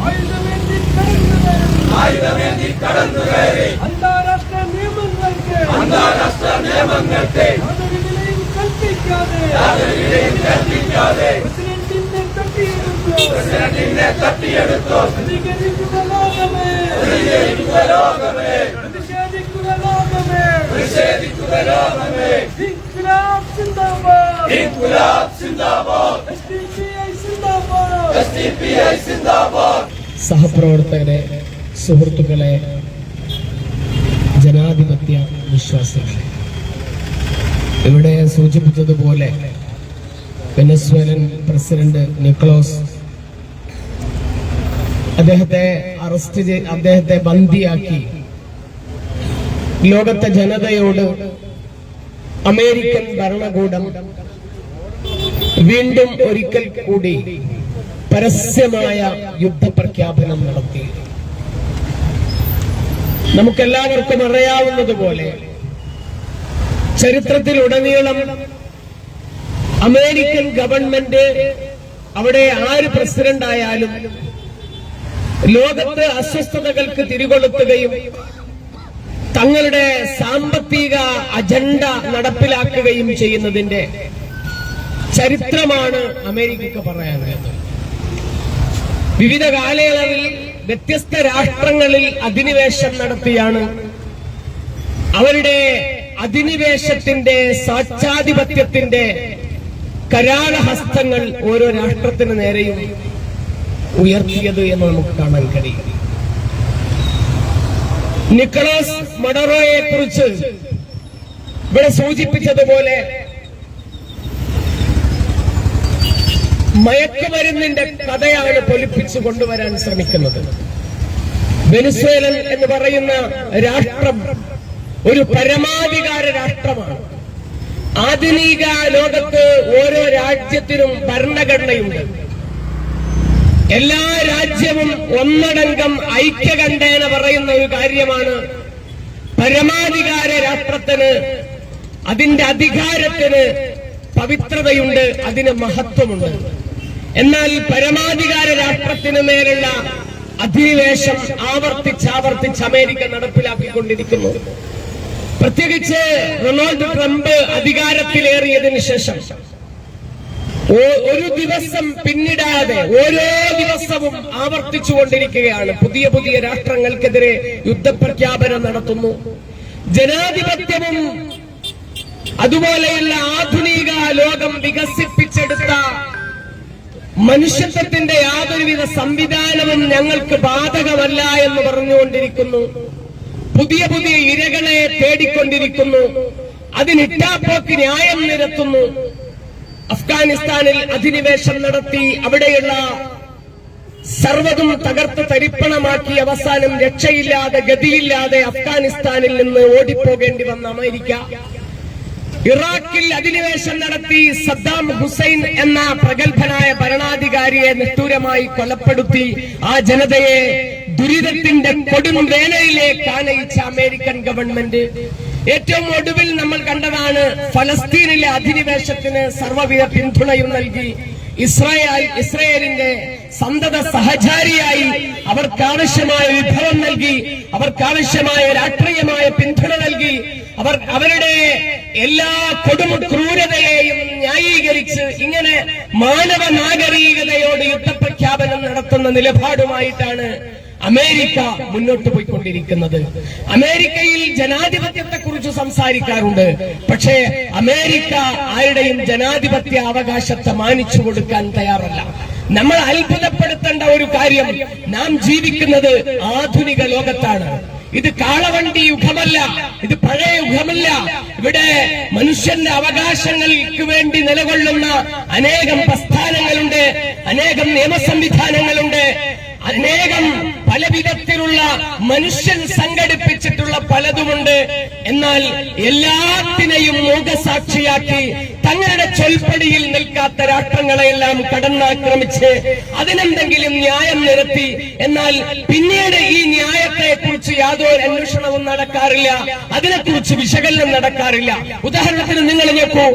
ആയുധമേന്തി ആയുധമേന്തി കടന്നുകയറി അന്താരാഷ്ട്ര നിയമങ്ങൾക്ക് അന്താരാഷ്ട്ര നിയമങ്ങൾക്ക് കൽപ്പിക്കാതെ പ്രസിഡന്റിനെ തട്ടിയെടുത്തു പ്രതികരിക്കുക ലോകമേ പ്രതികരിക്കുക ലോകമേ പ്രതിഷേധിക്കുക ലോകമേ നിഷേധിക്കുക ലോകമേ ഇൻക്ലാബ് സിന്ദാബാദ് ഇൻകുലാബ് സിന്ദാബാദ് സഹപ്രവർത്തകരെ സുഹൃത്തുക്കളെ ജനാധിപത്യ വിശ്വാസികളെ. ഇവിടെ സൂചിപ്പിച്ചതുപോലെ വെനസ്വേലൻ പ്രസിഡന്റ് നിക്കോളോസ് അദ്ദേഹത്തെ അറസ്റ്റ് ചെയ്ത് അദ്ദേഹത്തെ ബന്ദിയാക്കി. ലോകത്തെ ജനതയോട് അമേരിക്കൻ ഭരണകൂടം വീണ്ടും ഒരിക്കൽ കൂടി പരസ്യമായ യുദ്ധപ്രഖ്യാപനം നടത്തി. നമുക്കെല്ലാവർക്കും അറിയാവുന്നതുപോലെ ചരിത്രത്തിൽ ചരിത്രത്തിലുടനീളം അമേരിക്കൻ ഗവൺമെന്റ് അവിടെ ആര് പ്രസിഡന്റ് ആയാലും ലോകത്ത് അസ്വസ്ഥതകൾക്ക് തിരികൊളുത്തുകയും തങ്ങളുടെ സാമ്പത്തിക അജണ്ട നടപ്പിലാക്കുകയും ചെയ്യുന്നതിന്റെ ചരിത്രമാണ് അമേരിക്കക്ക് പറയാനുള്ളത്. വിവിധ കാലയളവിൽ വ്യത്യസ്ത രാഷ്ട്രങ്ങളിൽ അധിനിവേശം നടത്തിയാണ്. അവരുടെ അധിനിവേശത്തിന്റെ സാക്ഷാധിപത്യത്തിന്റെ കരാളഹസ്തങ്ങൾ ഓരോ രാഷ്ട്രത്തിന് നേരെയും ഉയർത്തിയത് എന്ന് നമുക്ക് കാണാൻ കഴിയും. നിക്കോളാസ് മഡറോയെ കുറിച്ച് ഇവിടെ സൂചിപ്പിച്ചതുപോലെ മയക്കുമരുന്നിന്റെ കഥയാണ് പൊലിപ്പിച്ചു കൊണ്ടുവരാൻ ശ്രമിക്കുന്നത്. വെനിസ്വേലൻ എന്ന് പറയുന്ന രാഷ്ട്രം ഒരു പരമാധികാര രാഷ്ട്രമാണ്. ആധുനിക ലോകത്ത് ഓരോ രാജ്യത്തിനും ഭരണഘടനയുണ്ട്. എല്ലാ രാജ്യവും ഒന്നടങ്കം ഐക്യകണ്ഠേന പറയുന്ന ഒരു കാര്യമാണ് പരമാധികാര രാഷ്ട്രത്തിന് അതിന്റെ അധികാരത്തിന് പവിത്രതയുണ്ട് അതിന് മഹത്വമുണ്ട്. എന്നാൽ പരമാധികാര രാഷ്ട്രത്തിന് മേലുള്ള അധിനിവേശം ആവർത്തിച്ചാവർത്തിച്ച് അമേരിക്ക നടപ്പിലാക്കിക്കൊണ്ടിരിക്കുന്നു. പ്രത്യേകിച്ച് റൊണാൾഡ് ട്രംപ് അധികാരത്തിലേറിയതിനു ശേഷം ഒരു ദിവസം പിന്നിടാതെ ഓരോ ദിവസവും ആവർത്തിച്ചുകൊണ്ടിരിക്കുകയാണ്. പുതിയ പുതിയ രാഷ്ട്രങ്ങൾക്കെതിരെ യുദ്ധപ്രഖ്യാപനം നടത്തുന്നു. ജനാധിപത്യവും അതുപോലെയുള്ള ആധുനിക ലോകം വികസിപ്പിച്ചെടുത്ത മനുഷ്യത്വത്തിന്റെ യാതൊരുവിധ സംവിധാനവും ഞങ്ങൾക്ക് ബാധകമല്ല എന്ന് പറഞ്ഞുകൊണ്ടിരിക്കുന്നു. പുതിയ പുതിയ ഇരകളെ തേടിക്കൊണ്ടിരിക്കുന്നു. അതിനിട്ടാപ്പോക്ക് ന്യായം നിരത്തുന്നു. അഫ്ഗാനിസ്ഥാനിൽ അധിനിവേശം നടത്തി അവിടെയുള്ള സർവതും തകർത്ത് തരിപ്പണമാക്കി അവസാനം രക്ഷയില്ലാതെ ഗതിയില്ലാതെ അഫ്ഗാനിസ്ഥാനിൽ നിന്ന് ഓടിപ്പോകേണ്ടി വന്ന അമേരിക്ക. ഇറാഖിൽ അധിനിവേശം നടത്തി സദ്ദാം ഹുസൈൻ എന്ന പ്രഗത്ഭനായ ഭരണാധികാരിയെ നിഷ്ഠൂരമായി കൊലപ്പെടുത്തി ആ ജനതയെ ദുരിതത്തിന്റെ കൊടും വേനയിലേക്ക് ആനയിച്ച അമേരിക്കൻ ഗവൺമെന്റ്. ഏറ്റവും ഒടുവിൽ നമ്മൾ കണ്ടതാണ് ഫലസ്തീനിലെ അധിനിവേശത്തിന് സർവവിധ പിന്തുണയും നൽകി. ഇസ്രായേൽ ഇസ്രായേലിന്റെ സന്തത സഹചാരിയായി അവർക്കാവശ്യമായ വിഭവം നൽകി. അവർക്കാവശ്യമായ രാഷ്ട്രീയമായ പിന്തുണ നൽകി. അവർ അവരുടെ എല്ലാ കൊടും ക്രൂരതയെയും ന്യായീകരിച്ച് ഇങ്ങനെ മാനവ നാഗരികതയോട് യുദ്ധപ്രഖ്യാപനം നടത്തുന്ന നിലപാടുമായിട്ടാണ് അമേരിക്ക മുന്നോട്ട് പോയിക്കൊണ്ടിരിക്കുന്നത്. അമേരിക്കയിൽ ജനാധിപത്യത്തെ കുറിച്ച് സംസാരിക്കാറുണ്ട്. പക്ഷേ അമേരിക്ക ആരുടെയും ജനാധിപത്യ അവകാശത്തെ മാനിച്ചു കൊടുക്കാൻ തയ്യാറല്ല. നമ്മൾ അത്ഭുതപ്പെടുത്തേണ്ട ഒരു കാര്യം നാം ജീവിക്കുന്നത് ആധുനിക ലോകത്താണ്. ഇത് കാളവണ്ടി യുഗമല്ല ഇത് പഴയ യുഗമല്ല. ഇവിടെ മനുഷ്യന്റെ അവകാശങ്ങൾക്ക് വേണ്ടി നിലകൊള്ളുന്ന അനേകം പ്രസ്ഥാനങ്ങളുണ്ട് അനേകം നിയമ സംവിധാനങ്ങളുണ്ട് അനേകം പല വിധത്തിലുള്ള മനുഷ്യൻ സംഘടിപ്പിച്ചിട്ടുള്ള പലതുമുണ്ട്. എന്നാൽ എല്ലാത്തിനെയും മൂകസാക്ഷിയാക്കി തങ്ങളുടെ ചൊൽപ്പടിയിൽ നിൽക്കാത്ത രാഷ്ട്രങ്ങളെയെല്ലാം കടന്നാക്രമിച്ച് അതിനെന്തെങ്കിലും ന്യായം നിരത്തി എന്നാൽ പിന്നീട് ഈ ന്യായത്തെ കുറിച്ച് യാതൊരു അന്വേഷണവും നടക്കാറില്ല അതിനെക്കുറിച്ച് വിശകലനം നടക്കാറില്ല. ഉദാഹരണത്തിന് നിങ്ങൾ നോക്കൂ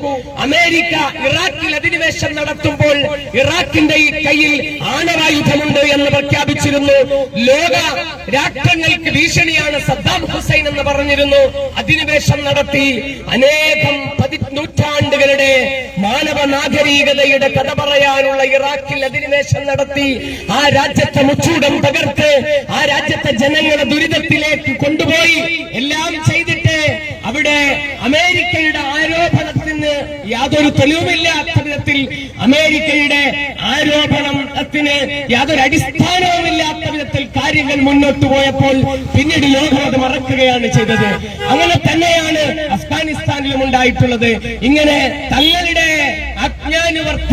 അമേരിക്ക ഇറാഖിൽ അധിനിവേശം നടത്തുമ്പോൾ ഇറാഖിന്റെ ഈ കയ്യിൽ ആണവായുധമുണ്ട് എന്ന് പ്രഖ്യാപിച്ചിരുന്നു. ലോക രാഷ്ട്രങ്ങൾക്ക് ഭീഷണിയാണ് സദ്ദാം ഹുസൈൻ എന്ന് പറഞ്ഞിരുന്നു. അധിനിവേശം നടത്തി അനേകം പതി നാഗരികതയുടെ കഥ പറയാനുള്ള ഇറാഖിൽ അധിനിവേശം നടത്തി ആ രാജ്യത്തെ മുച്ചൂടം തകർത്ത് ആ രാജ്യത്തെ ജനങ്ങളെ ദുരിതത്തിലേക്ക് കൊണ്ടുപോയി. എല്ലാം ചെയ്തിട്ട് അവിടെ അമേരിക്കയുടെ ആരോപണത്തിന് യാതൊരു തെളിവുമില്ലാത്ത വിധത്തിൽ അമേരിക്കയുടെ ആരോപണത്തിന് യാതൊരു അടിസ്ഥാനവുമില്ലാത്ത വിധത്തിൽ കാര്യങ്ങൾ മുന്നോട്ട് പോയപ്പോൾ പിന്നീട് ലോകം അത് മറക്കുകയാണ് ചെയ്തത്. അങ്ങനെ തന്നെയാണ് അഫ്ഗാനിസ്ഥാനിലും ഉണ്ടായിട്ടുള്ളത്. ഇങ്ങനെ തങ്ങളുടെ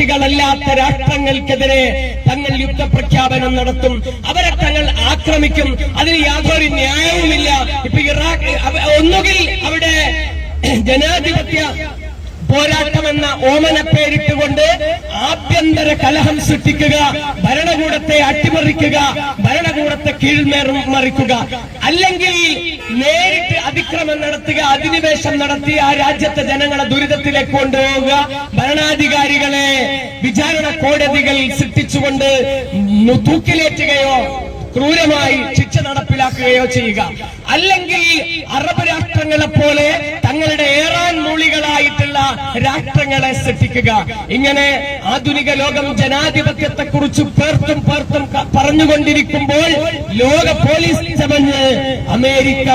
അജ്ഞാനുവർത്തികളല്ലാത്ത രാഷ്ട്രങ്ങൾക്കെതിരെ തങ്ങൾ യുദ്ധപ്രഖ്യാപനം നടത്തും. അവരെ തങ്ങൾ ആക്രമിക്കും. അതിന് യാതൊരു ന്യായവുമില്ല. ഇപ്പൊ ഇറാഖ് ഒന്നുകിൽ അവിടെ ജനാധിപത്യ പോരാട്ടമെന്ന ഓമനപ്പേരിട്ടുകൊണ്ട് ആഭ്യന്തര കലഹം സൃഷ്ടിക്കുക ഭരണകൂടത്തെ അട്ടിമറിക്കുക ഭരണകൂടത്തെ കീഴ്മേറും മറിക്കുക. അല്ലെങ്കിൽ നേരിട്ട് അതിക്രമം നടത്തുക അധിനിവേശം നടത്തി ആ രാജ്യത്തെ ജനങ്ങളെ ദുരിതത്തിലേക്ക് കൊണ്ടുപോവുക. ഭരണാധികാരികളെ വിചാരണ കോടതികൾ സൃഷ്ടിച്ചുകൊണ്ട് തൂക്കിലേറ്റുകയോ ക്രൂരമായി ശിക്ഷ നടപ്പിലാക്കുകയോ ചെയ്യുക. അല്ലെങ്കിൽ അറബ് രാഷ്ട്രങ്ങളെ പോലെ തങ്ങളുടെ ഏറാൻ മൂളികളായിട്ടുള്ള രാഷ്ട്രങ്ങളെ സൃഷ്ടിക്കുക. ഇങ്ങനെ ആധുനിക ലോകം ജനാധിപത്യത്തെ കുറിച്ച് പേർത്തും പേർത്തും പറഞ്ഞുകൊണ്ടിരിക്കുമ്പോൾ ലോക പോലീസ് ചമഞ്ഞ് അമേരിക്ക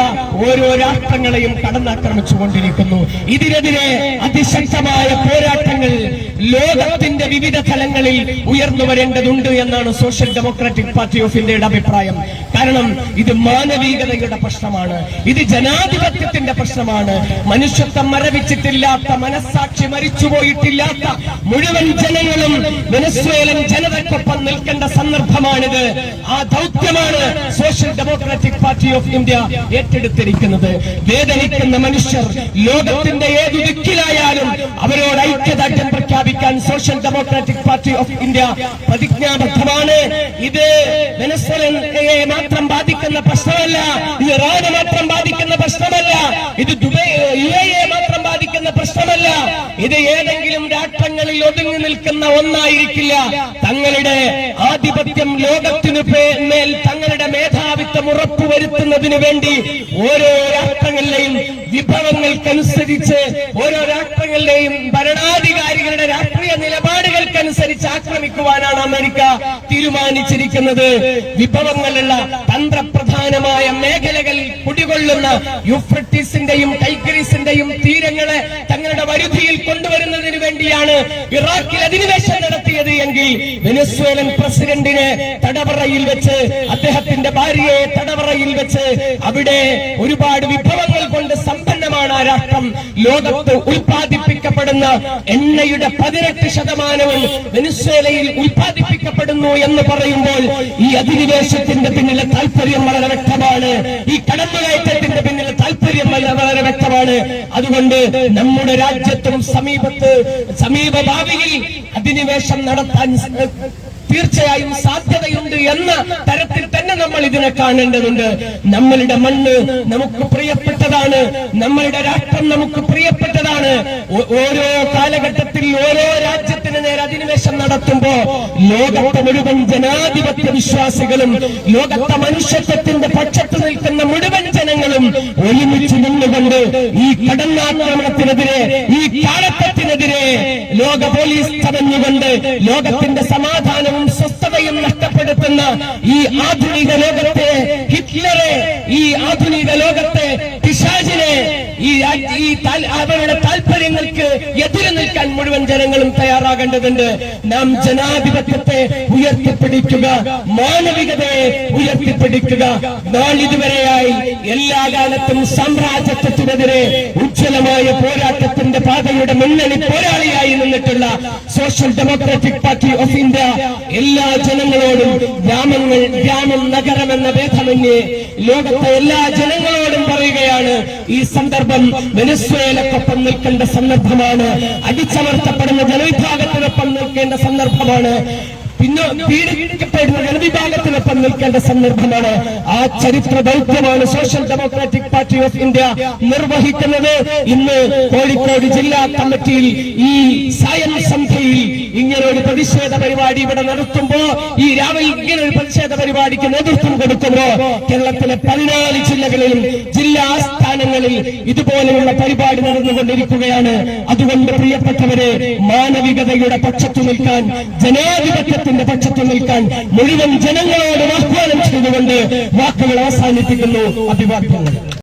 ഓരോ രാഷ്ട്രങ്ങളെയും കടന്നാക്രമിച്ചുകൊണ്ടിരിക്കുന്നു. ഇതിനെതിരെ അതിശക്തമായ പോരാട്ടങ്ങൾ ലോകത്തിന്റെ വിവിധ തലങ്ങളിൽ ഉയർന്നു വരേണ്ടതുണ്ട് എന്നാണ് സോഷ്യൽ ഡെമോക്രാറ്റിക് പാർട്ടി ഓഫ് ഇന്ത്യയുടെ അഭിപ്രായം. കാരണം ഇത് മാനവികതയുടെ പ്രശ്നമാണ്. ഇത് ജനാധിപത്യത്തിന്റെ പ്രശ്നമാണ്. മനുഷ്യത്വം മരവിച്ചിട്ടില്ലാത്ത മനസ്സാക്ഷി മരിച്ചുപോയിട്ടില്ലാത്ത മുഴുവൻ ജനങ്ങളും വെനസ്വേലൻ ജനതയ്ക്കൊപ്പം നിൽക്കേണ്ട സന്ദർഭമാണിത്. ആ ദൗത്യമാണ് Social Democratic Party of India ഏറ്റെടുത്തിരിക്കുന്നത്. വേദനിക്കുന്ന മനുഷ്യർ ലോകത്തിന്റെ ഏതു ദിക്കിലായാലും അവരോട് ഐക്യദാർഢ്യം പ്രഖ്യാപിക്കാൻ Social Democratic Party of India പ്രതിജ്ഞാബദ്ധമാണ്. ഇത് വെനസ്വലയെ മാത്രം ബാധിക്കുന്ന പ്രശ്നമല്ല. ഇത് ഇറാന് മാത്രം ബാധിക്കുന്ന പ്രശ്നമല്ല. ഇത് ദുബൈ യു എ മാത്രം ബാധിക്കുന്ന പ്രശ്നമല്ല. ഇത് ഏതെങ്കിലും രാഷ്ട്രങ്ങളിൽ ഒതുങ്ങി നിൽക്കുന്ന ഒന്നായിരിക്കില്ല. തങ്ങളുടെ ആധിപത്യം ലോകത്തിനു മേൽ തങ്ങളുടെ മേധാവിത്വം ഉറപ്പുവരുത്തുന്നതിന് വേണ്ടി ഓരോ രാഷ്ട്രങ്ങളിലെയും വിഭവങ്ങൾക്കനുസരിച്ച് ഓരോ രാഷ്ട്രങ്ങളിലെയും ഭരണാധികാരികളുടെ രാഷ്ട്രീയ നിലപാടുകൾക്കനുസരിച്ച് ആക്രമിക്കുവാനാണ് അമേരിക്ക തീരുമാനിച്ചിരിക്കുന്നത്. വിഭവങ്ങളുള്ള തന്ത്രപ്രധാനമായ മേഖലകളിൽ കുടികൊള്ളുന്ന യൂഫ്രട്ടീസിന്റെയും ടൈഗ്രീസിന്റെയും തീരങ്ങളെ തങ്ങളുടെ വരുതിയിൽ കൊണ്ടുവരുന്നതിന് വേണ്ടിയാണ് ഇറാഖിൽ അധിനിവേശം നടത്തിയത് എങ്കിൽ വെനസ്വേലൻ പ്രസിഡന്റിനെ തടവറയിൽ വെച്ച് അദ്ദേഹത്തിന്റെ ഭാര്യയെ തടവറയിൽ വെച്ച് അവിടെ ഒരുപാട് വിഭവങ്ങൾ കൊണ്ട് രാഷ്ട്രം ലോകത്ത് ഉൽപ്പാദിപ്പിക്കപ്പെടുന്ന എണ്ണയുടെ പതിനെട്ട് ശതമാനവും വെനിസ്വേലയിൽ ഉൽപ്പാദിപ്പിക്കപ്പെടുന്നു എന്ന് പറയുമ്പോൾ ഈ അധിനിവേശത്തിന്റെ പിന്നിലെ താല്പര്യം വളരെ വ്യക്തമാണ്. ഈ കടന്നുകയറ്റത്തിന്റെ പിന്നിലെ താല്പര്യം വളരെ വളരെ വ്യക്തമാണ്. അതുകൊണ്ട് നമ്മുടെ രാജ്യത്തും സമീപത്ത് സമീപ ഭാവിയിൽ അധിനിവേശം നടത്താൻ തീർച്ചയായും സാധ്യതയുണ്ട് എന്ന തരത്തിൽ തന്നെ നമ്മൾ ഇതിനെ കാണേണ്ടതുണ്ട്. നമ്മളുടെ മണ്ണ് നമുക്ക് പ്രിയപ്പെട്ടതാണ്. നമ്മളുടെ രാഷ്ട്രം നമുക്ക് പ്രിയപ്പെട്ടതാണ്. ഓരോ കാലഘട്ടത്തിൽ ഓരോ രാജ്യത്തിന് നേരെ അധിനിവേശം നടത്തുമ്പോ ലോകത്തെ മുഴുവൻ ജനാധിപത്യ വിശ്വാസികളും ലോകത്തെ മനുഷ്യത്വത്തിന്റെ പക്ഷത്ത് നിൽക്കുന്ന മുഴുവൻ ജനങ്ങളും ഒരുമിച്ച് നിന്നുകൊണ്ട് ഈ കടന്നാക്രമണത്തിനെതിരെ ഈ കാലത്തത്തിനെതിരെ ലോക പോലീസ് തടഞ്ഞുകൊണ്ട് ലോകത്തിന്റെ സമാധാനവും സ്വസ്ഥതയും നഷ്ടപ്പെടുത്തുന്ന ഈ ആധുനിക ലോകത്തെ ഹിറ്റ്ലറെ ഈ ആധുനിക ലോകത്തെ പിശാചിനെ ഈ അവരുടെ നിൽക്കാൻ മുഴുവൻ ജനങ്ങളും തയ്യാറാകേണ്ടതുണ്ട്. നാം ജനാധിപത്യത്തെ ഉയർത്തിപ്പിടിക്കുക മാനവികതയെ ഉയർത്തിപ്പിടിക്കുക. നാളിതുവരെയായി എല്ലാ കാലത്തും സാമ്രാജ്യത്വത്തിനെതിരെ ഉജ്ജ്വലമായ പോരാട്ടത്തിന്റെ പാതയുടെ മുന്നണി പോരാളിയായി നിന്നിട്ടുള്ള Social Democratic Party of India എല്ലാ ജനങ്ങളോടും ഗ്രാമങ്ങൾ ഗ്രാമം നഗരം എന്ന ഭേദമന്യേ ലോകത്തെ എല്ലാ ജനങ്ങളോടും പറയുകയാണ് ഈ സന്ദർഭം വെനസ്വേലക്കൊപ്പം നിൽക്കേണ്ട സന്ദർഭമാണ് അടിച്ചമർത്തപ്പെടുന്ന ജനവിഭാഗത്തിനൊപ്പം നിൽക്കേണ്ട സന്ദർഭമാണ്. പിന്നെ പീഡിപ്പിക്കപ്പെടുന്ന ജനവിഭാഗത്തിനൊപ്പം നിൽക്കേണ്ട സന്ദർഭമാണ് ആ ചരിത്ര ദൗത്യമാണ് Social Democratic Party of India നിർവഹിക്കുന്നത്. ഇന്ന് കോഴിക്കോട് ജില്ലാ കമ്മിറ്റിയിൽ ഈ സായം സന്ധ്യയിൽ ഇങ്ങനെ ഒരു പ്രതിഷേധ പരിപാടി ഇവിടെ നടത്തുമ്പോ ഈ രാവിലെ ഇങ്ങനെ ഒരു പ്രതിഷേധ പരിപാടിക്ക് നേതൃത്വം കൊടുക്കുമ്പോ കേരളത്തിലെ പതിനാല് ജില്ലകളിലും ജില്ലാ ആസ്ഥാനങ്ങളിൽ ഇതുപോലെയുള്ള പരിപാടി നടന്നുകൊണ്ടിരിക്കുകയാണ്. അതുകൊണ്ട് പ്രിയപ്പെട്ടവരെ മാനവികതയുടെ പക്ഷത്തു നിൽക്കാൻ ജനാധിപത്യത്തിന്റെ പക്ഷത്തു നിൽക്കാൻ മുഴുവൻ ജനങ്ങളോട് ആഹ്വാനം ചെയ്തുകൊണ്ട് വാക്കുകൾ അവസാനിപ്പിക്കുന്നു. അഭിവാദ്യങ്ങൾ.